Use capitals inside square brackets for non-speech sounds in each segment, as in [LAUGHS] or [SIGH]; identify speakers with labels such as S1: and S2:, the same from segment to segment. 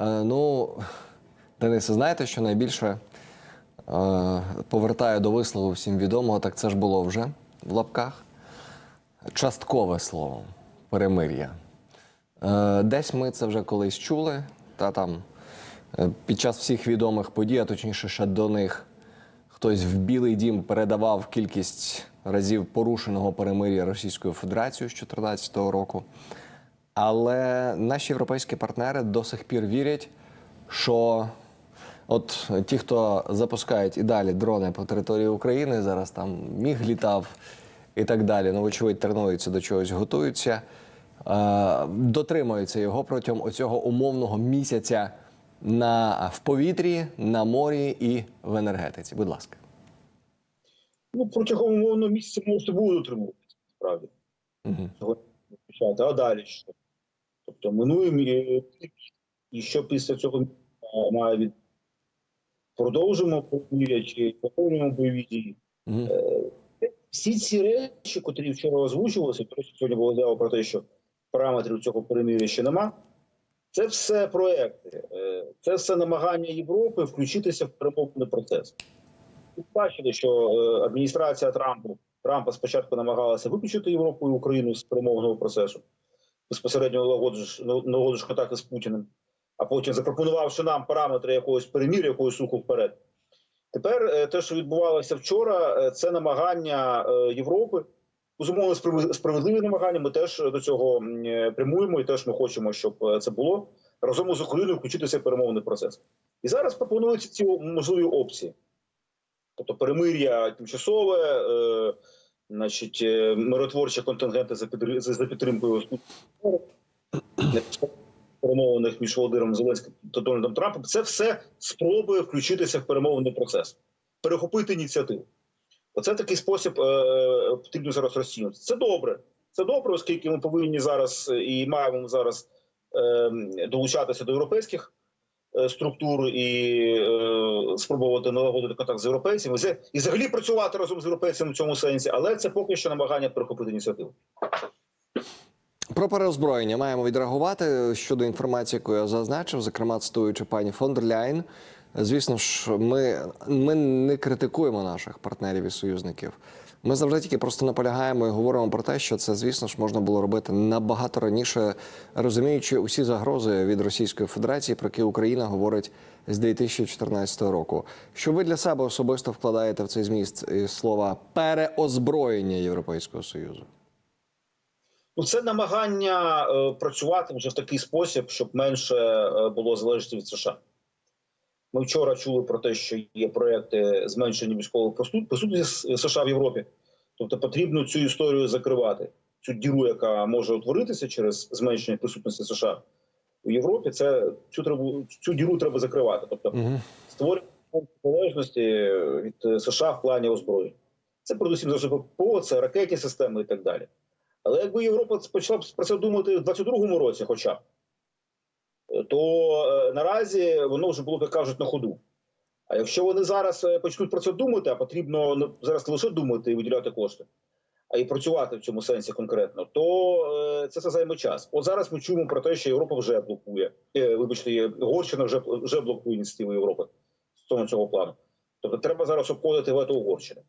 S1: Е, ну, Денисе, знаєте, що найбільше е, повертає до вислову всім відомого, так це ж було вже в лапках. Часткове слово перемир'я. Е, десь ми це вже колись чули, та там під час всіх відомих подій, а точніше, ще до них хтось в Білий дім передавав кількість разів порушеного перемир'я Російською Федерацією з 2014 року. Але наші європейські партнери до сих пір вірять, що от ті, хто запускають і далі дрони по території України, зараз там міг літав і так далі, ну, вочевидь, тренуються до чогось, готуються, е, дотримуються його протягом оцього умовного місяця на, в повітрі, на морі і в енергетиці. Будь ласка.
S2: Ну, протягом умовного місяця можете буде дотримуватися, справді.
S1: Угу.
S2: А далі що? Тобто минуємо і, і що після цього е, має від продовжимо чи повторюємо бойові дії.
S1: Угу.
S2: Всі ці речі, котрі вчора озвучувалися, то сьогодні було заява про те, що параметрів цього перемир'я ще нема. Це все проекти, е, це все намагання Європи включитися в перемовний процес. Ви бачили, що е, адміністрація Трампу Трампа спочатку намагалася виключити Європу і Україну з перемовного процесу, безпосередньо налагодиш- налагодиш контакти з Путіним, а потім запропонувавши нам параметри якогось перемір'я, якогось руху вперед. Тепер е, те, що відбувалося вчора, е, це намагання е, Європи. Безумовно, справедливі намагання. Ми теж до цього прямуємо, і теж ми хочемо, щоб це було разом з Україною включитися в перемовний процес. І зараз пропонуються ці можливі опції. Тобто перемир'я тимчасове, значить, е, миротворчі контингенти за, підтри- за за підтримкою перемовлених між Володимиром Зеленським та Дональдом Трампом. Це все спроби включитися в перемовний процес, перехопити ініціативу. Оце такий спосіб е, потрібно зараз розцінювати. Це добре. Це добре, оскільки ми повинні зараз е, і маємо зараз е, долучатися до європейських структур і е, спробувати налагодити контакт з європейцями і взагалі працювати разом з європейцями в цьому сенсі, але це поки що намагання перехопити ініціативу.
S1: Про переозброєння маємо відреагувати щодо інформації, яку я зазначив, зокрема цитуючи пані фон. Звісно ж, ми, ми не критикуємо наших партнерів і союзників. Ми завжди тільки просто наполягаємо і говоримо про те, що це, звісно ж, можна було робити набагато раніше, розуміючи усі загрози від Російської Федерації, про які Україна говорить з 2014 року. Що ви для себе особисто вкладаєте в цей зміст слова переозброєння Європейського Союзу?
S2: Ну, це намагання е, працювати вже в такий спосіб, щоб менше е, було залежності від США. Ми вчора чули про те, що є проекти зменшення військової присут- присутності США в Європі. Тобто потрібно цю історію закривати. Цю діру, яка може утворитися через зменшення присутності США у Європі, це цю треба цю діру треба закривати. Тобто створювати залежності від США в плані озброєнь. Це передусім за ППО, це ракетні системи і так далі. Але якби Європа почала про це думати в 22-му році, хоча б, то е, наразі воно вже було, як кажуть, на ходу. А якщо вони зараз е, почнуть про це думати, а потрібно ну, зараз не лише думати і виділяти кошти, а й працювати в цьому сенсі конкретно, то е, це все займе час. От зараз ми чуємо про те, що Європа вже блокує. Вибачте, Угорщина вже, вже блокує ініціативу Європи стосовно цього плану. Тобто треба зараз обходити вето Угорщини.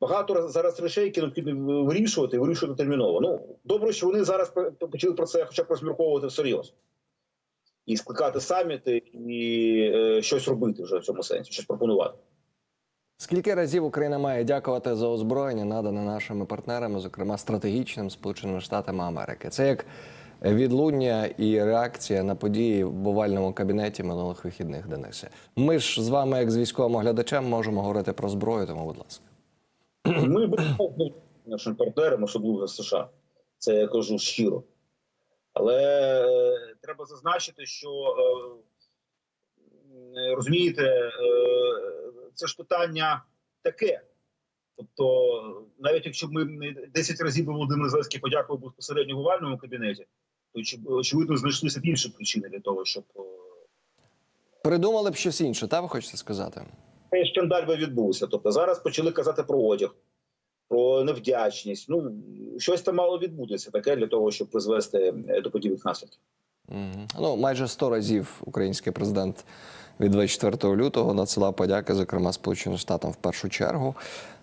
S2: Багато раз- зараз речей, які необхідно вирішувати, вирішувати терміново. Ну добре, що вони зараз почали про це хоча б розмірковувати всерйоз. І скликати саміти, і е, щось робити вже в цьому сенсі, щось пропонувати.
S1: Скільки разів Україна має дякувати за озброєння, надане нашими партнерами, зокрема стратегічним Сполученими Штатами Америки? Це як відлуння і реакція на події в овальному кабінеті минулих вихідних, Денисе. Ми ж з вами, як з військовим оглядачем, можемо говорити про зброю, тому, будь ласка. [CLEARS THROAT]
S2: Ми будемо [CLEARS THROAT] нашим партнерам, особливо США. Це я кажу щиро. Але е, треба зазначити, що е, розумієте, е, це ж питання таке. Тобто, навіть якщо б ми не 10 разів би Володимир Зеленський подякував безпосередньо в овальному кабінеті, то очевидно знайшлися б інші причини для того, щоб е,
S1: Придумали б щось інше, та ви хочете сказати?
S2: цей скандаль би відбувся. Тобто зараз почали казати про одяг, про невдячність. Ну щось там мало відбутися таке для того, щоб призвести до подібних наслідків.
S1: Ну, майже 100 разів український президент від 24 лютого надсилав подяки, зокрема Сполученим Штатам в першу чергу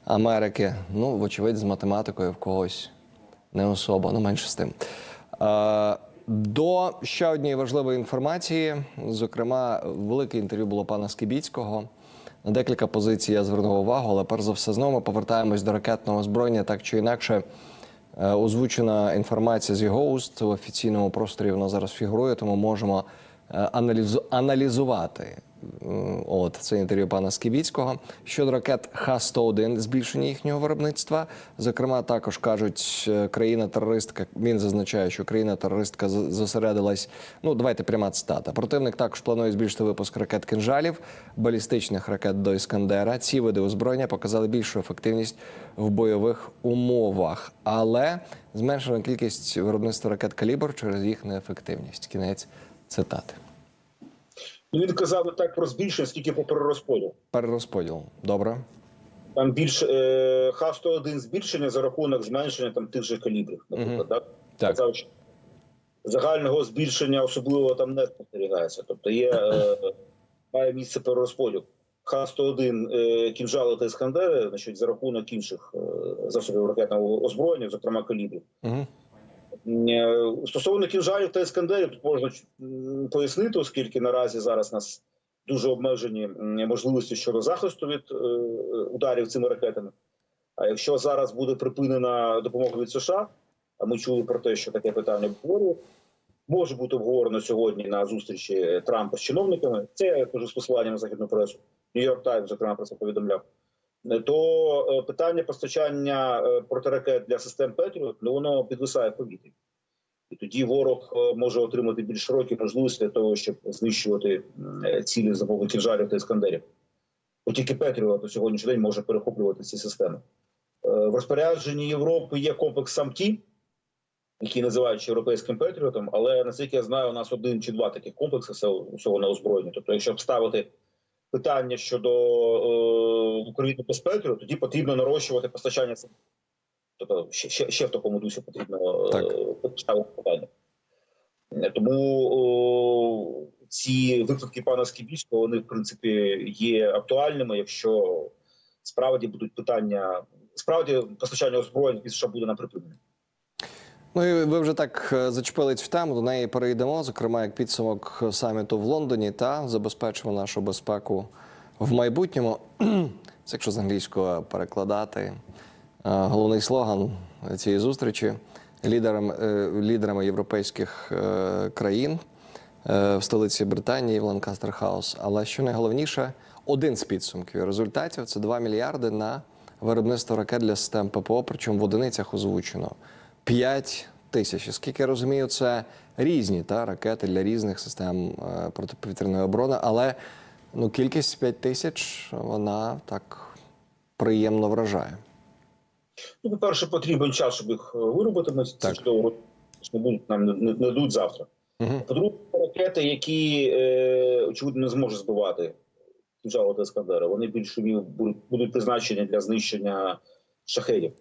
S1: Америки. Ну, вочевидь, з математикою в когось не особо, ну менше з тим. Е, до ще однієї важливої інформації. Зокрема, велике інтерв'ю було пана Скібіцького. На декілька позицій я звернув увагу, але перш за все знову ми повертаємось до ракетного озброєння так чи інакше. Е, Озвучена інформація з його уст. В офіційному просторі вона зараз фігурує, тому можемо е, аналізувати от це інтерв'ю пана Скібіцького щодо ракет Х-101, збільшення їхнього виробництва. Зокрема, також кажуть, е, країна-терористка. Він зазначає, що країна-терористка зосередилась. Ну давайте пряма цитата. Противник також планує збільшити випуск ракет кинжалів, балістичних ракет до Іскандера. Ці види озброєння показали більшу ефективність в бойових умовах, але зменшена кількість виробництва ракет калібр через їх неефективність. Кінець цитати.
S2: Він казав не так про збільшення, скільки по перерозподілу.
S1: Перерозподіл. Добре.
S2: Там більше е, Х-101 збільшення за рахунок зменшення там тих же калібрів, наприклад.
S1: Мгм.
S2: Так?
S1: Так.
S2: Казав, що загального збільшення особливо там не спостерігається. Тобто є е, має місце перерозподіл. Х-101 е, кінжали та іскандери, значить, за рахунок інших е, засобів ракетного озброєння, зокрема калібрів. Е, Стосовно кінжалів та іскандерів, тут можна пояснити, оскільки наразі зараз нас дуже обмежені можливості щодо захисту від е, ударів цими ракетами. А якщо зараз буде припинена допомога від США, а ми чули про те, що таке питання обговорюють, може бути обговорено сьогодні на зустрічі Трампа з чиновниками. Це я кажу з посиланням на західну пресу. Нью-Йорк Таймс, зокрема, про це повідомляв. Е, То е, питання постачання е, протиракет для систем Петріот, ну воно підвисає в повітрі. І тоді ворог може отримати більш широкі можливості для того, щоб знищувати цілі за допомогою кінжалів та іскандерів. Бо тільки Петріот на сьогоднішній день може перехоплювати ці системи. В розпорядженні Європи є комплекс САМТІ, який називають європейським Петріотом, але наскільки я знаю, у нас один чи два таких комплекси всього- на озброєння. Тобто, якщо ставити питання щодо е, України без Петріот, тоді потрібно нарощувати постачання. Тобто ще, ще, ще в такому дусі потрібно е, поставити питання. Е, Тому о, ці виклики пана Скібіського, вони в принципі є актуальними, якщо справді будуть питання, справді постачання озброєнь від США буде на припинення.
S1: Ну і ви вже так е, зачепили цю тему. До неї перейдемо. Зокрема, як підсумок саміту в Лондоні та забезпечимо нашу безпеку в майбутньому. [CLEARS THROAT] Це якщо з англійського перекладати. Е, Головний слоган цієї зустрічі лідерам, е, лідерами європейських країн в столиці Британії в Ланкастер Хаус. Але що найголовніше, один з підсумків результатів це 2 мільярди на виробництво ракет для систем ППО, причому в одиницях озвучено 5 тисяч. І, Скільки я розумію, це різні та ракети для різних систем е, протиповітряної оборони, але ну кількість 5 тисяч вона так приємно вражає.
S2: Ну, по-перше, потрібен час, щоб їх е, виробити. Ми це чудово не будуть нам не, не, не дадуть завтра.
S1: Угу.
S2: По-друге, ракети, які е, очевидно не зможуть збивати кінжали та Іскандери, вони більше будуть, призначені для знищення шахедів.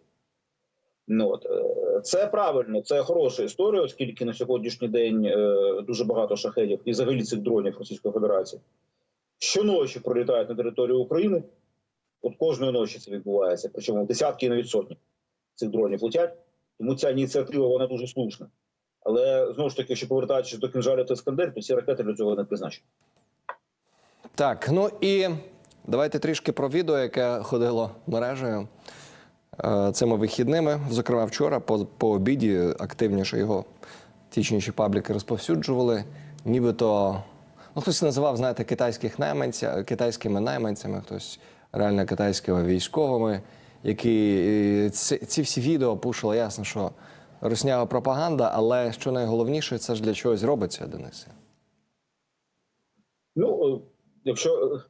S2: Ну, от, е, це правильно, це хороша історія, оскільки на сьогоднішній день е, дуже багато шахедів і взагалі цих дронів Російської Федерації щоночі пролітають на територію України. От кожної ночі це відбувається, причому десятки і навіть сотні цих дронів летять. Тому ця ініціатива вона дуже слушна. Але знову ж таки, якщо повертаючись до кінжалів та Іскандер, то ці ракети для цього не призначені.
S1: Так, ну і давайте трішки про відео, яке ходило мережею цими вихідними. Зокрема, вчора по, по обіді активніше його ті чи інші пабліки розповсюджували. Нібито ну, хтось називав, знаєте, китайських найманця, китайськими найманцями, хтось реально китайськими військовими, які е, ці, ці всі відео пушили, ясно, що руснява пропаганда, але що найголовніше, це ж для чогось робиться, Денисе.
S2: Ну, е, якщо е,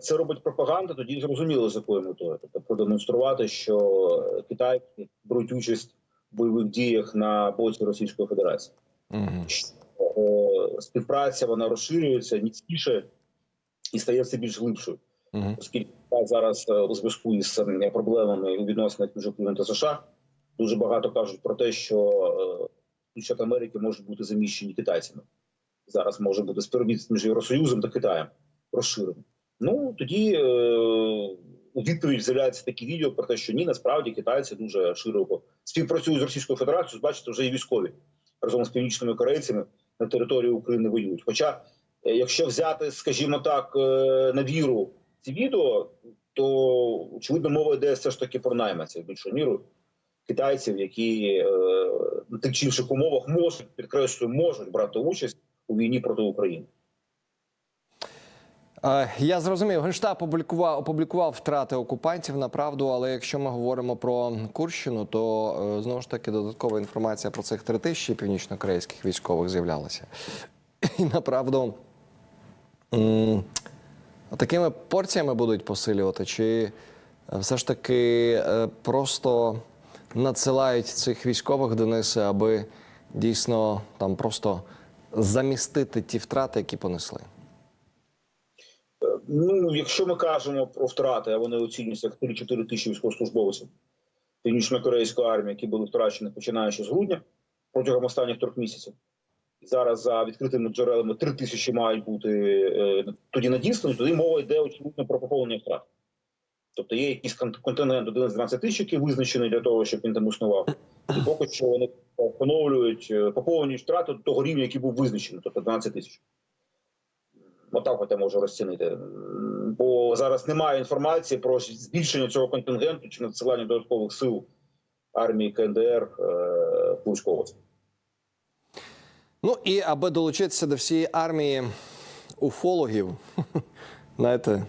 S2: це робить пропаганда, тоді зрозуміло з якою метою. Тобто продемонструвати, що китайці беруть участь в бойових діях на боці Російської Федерації.
S1: Угу.
S2: що е, співпраця вона розширюється ніцніше і стає все більш глибшою,
S1: Угу.
S2: оскільки зараз е, у зв'язку із е, проблемами у відносинах між Україною та США дуже багато кажуть про те, що е, Штати Америки можуть бути заміщені китайцями. Зараз може бути співробітництво між Євросоюзом та Китаєм розширено. Ну тоді е, у відповідь з'являється такі відео про те, що ні, насправді китайці дуже широко співпрацюють з Російською Федерацією. Бачите, вже і військові разом з північними корейцями на території України воюють. Хоча, е, якщо взяти, скажімо так, е, на віру ці відео, то очевидно мова йде все ж таки про найманців більшою мірою китайців, які е, на тих чи інших умовах можуть підкреслюю, можуть брати участь у війні проти України.
S1: Е, Я зрозумів, Генштаб опублікував, опублікував втрати окупантів на правду, але якщо ми говоримо про Курщину, то е, знову ж таки додаткова інформація про цих три тисячі північнокорейських військових з'являлася. І направду такими порціями будуть посилювати, чи е, все ж таки просто надсилають цих військових Денисе, аби дійсно там просто замістити ті втрати, які понесли.
S2: Ну, якщо ми кажемо про втрати, а вони оцінюються як 3-4 тисячі військовослужбовців північно-корейської армії, які були втрачені починаючи з грудня протягом останніх трьох місяців. Зараз за відкритими джерелами 3 тисячі мають бути е, тоді надіслані, тоді мова йде очевидно про поповнення втрат. Тобто є якийсь кон- контингент 11 тисяч, який визначений для того, щоб він там існував. І поки що вони поновлюють, е, поповнюють втрати до того рівня, який був визначений, тобто 12 тисяч. Отак от я можу розцінити. Бо зараз немає інформації про збільшення цього контингенту чи надсилання додаткових сил армії КНДР е, військовоців.
S1: Ну і аби долучитися до всієї армії уфологів, [LAUGHS] знаєте,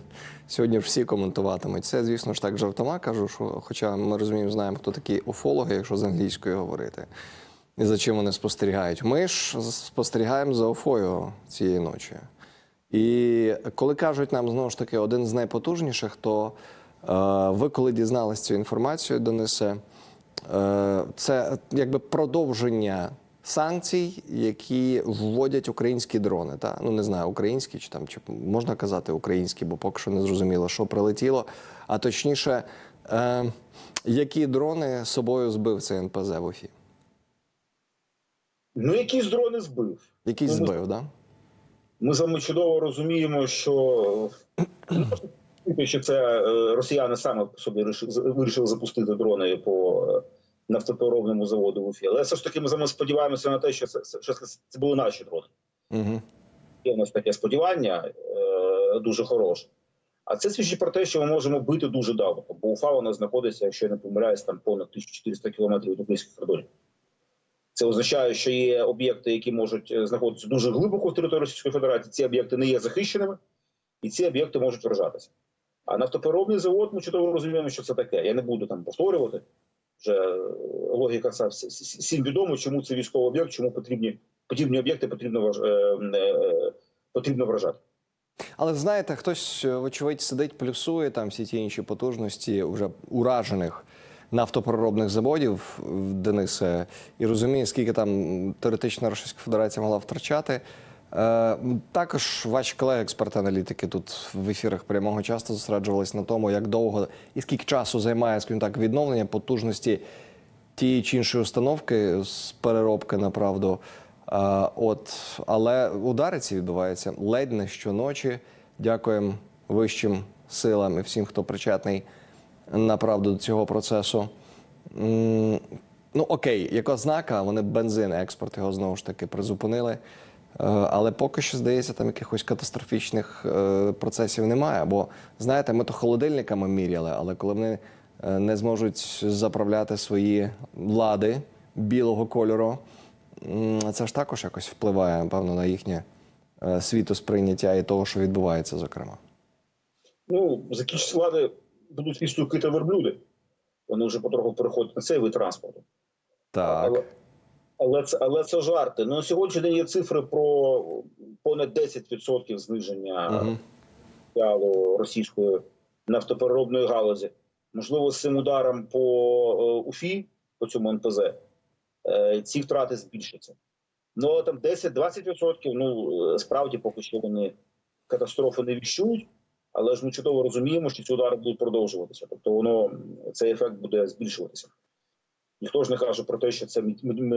S1: сьогодні всі коментуватимуть. Це, звісно ж, так жартома кажу, що, хоча ми розуміємо, знаємо, хто такі уфологи, якщо з англійською говорити, і за чим вони спостерігають. Ми ж спостерігаємо за Уфою цієї ночі. І коли кажуть нам знову ж таки один з найпотужніших, то е, ви, коли дізналися цю інформацію, Денисе, е, це якби продовження санкцій, які вводять українські дрони. Та? Ну не знаю, українські чи там чи можна казати українські, бо поки що не зрозуміло, що прилетіло. А точніше, е, які дрони з собою збив цей НПЗ в Уфі?
S2: Ну, якісь дрони збив.
S1: Який
S2: Ну,
S1: збив, да?
S2: Ми з вами чудово розуміємо, що, [CLEARS THROAT] що це е, росіяни саме собі вирішили, запустити дрони по е, нафтопереробному заводу в Уфі. Але все ж таки ми з вами сподіваємося на те, що це, що це були наші дрони.
S1: Угу.
S2: Є в нас таке сподівання е, дуже хороше. А це свідчить про те, що ми можемо бити дуже далеко, бо Уфа вона знаходиться, якщо я не помиляюсь, там понад 1400 кілометрів від українських кордонів. Це означає, що є об'єкти, які можуть е, знаходитися дуже глибоко в території Російської Федерації. Ці об'єкти не є захищеними, і ці об'єкти можуть вражатися. А нафтопереробний завод, ми чудово розуміємо, що це таке. Я не буду там повторювати. Вже е, логіка ця всі- всі- всім відомо, чому це військовий об'єкт, чому потрібні подібні об'єкти потрібно е, потрібно вражати.
S1: Але знаєте, хтось, вочевидь, сидить, плюсує там всі ті інші потужності вже уражених нафтопереробних заводів в Денисе і розуміє, скільки там теоретично Російська Федерація могла втрачати. Е, також ваші колеги, експерти-аналітики, тут в ефірах прямого часто зосереджувалися на тому, як довго і скільки часу займає, скажімо так, відновлення потужності тієї чи іншої установки з переробки на правду. От, але удари ці відбуваються ледь не щоночі. Дякуємо вищим силам і всім, хто причетний направду до цього процесу. Ну окей, як ознака, вони бензин, експорт його знову ж таки призупинили. Е, Але поки що, здається, там якихось катастрофічних е, процесів немає. Бо знаєте, ми то холодильниками міряли, але коли вони е, не зможуть заправляти свої лади білого кольору, це ж також якось впливає, певно, на їхнє світосприйняття і того, що відбувається, зокрема.
S2: Ну, закінчиться влади будуть вістуки та верблюди. Вони вже потроху переходять на цей вид транспорту.
S1: Так.
S2: Але, але, це, але це жарти. Ну, на сьогоднішній день є цифри про понад 10% зниження
S1: Угу.
S2: російської нафтопереробної галузі. Можливо, з цим ударом по е, УФІ, по цьому НПЗ, е, ці втрати збільшаться. Ну, там 10-20%, ну, е, справді поки що вони катастрофи не віщують, але ж ми чудово розуміємо, що ці удари будуть продовжуватися. Тобто воно, цей ефект буде збільшуватися. Ніхто ж не каже про те, що це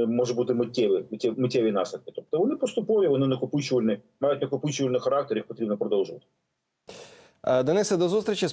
S2: може бути миттєві, миттєві, наслідки. Тобто вони поступові, вони накопичувальні, мають накопичувальний характер, їх потрібно продовжувати.
S1: Е, Денисе, до зустрічі.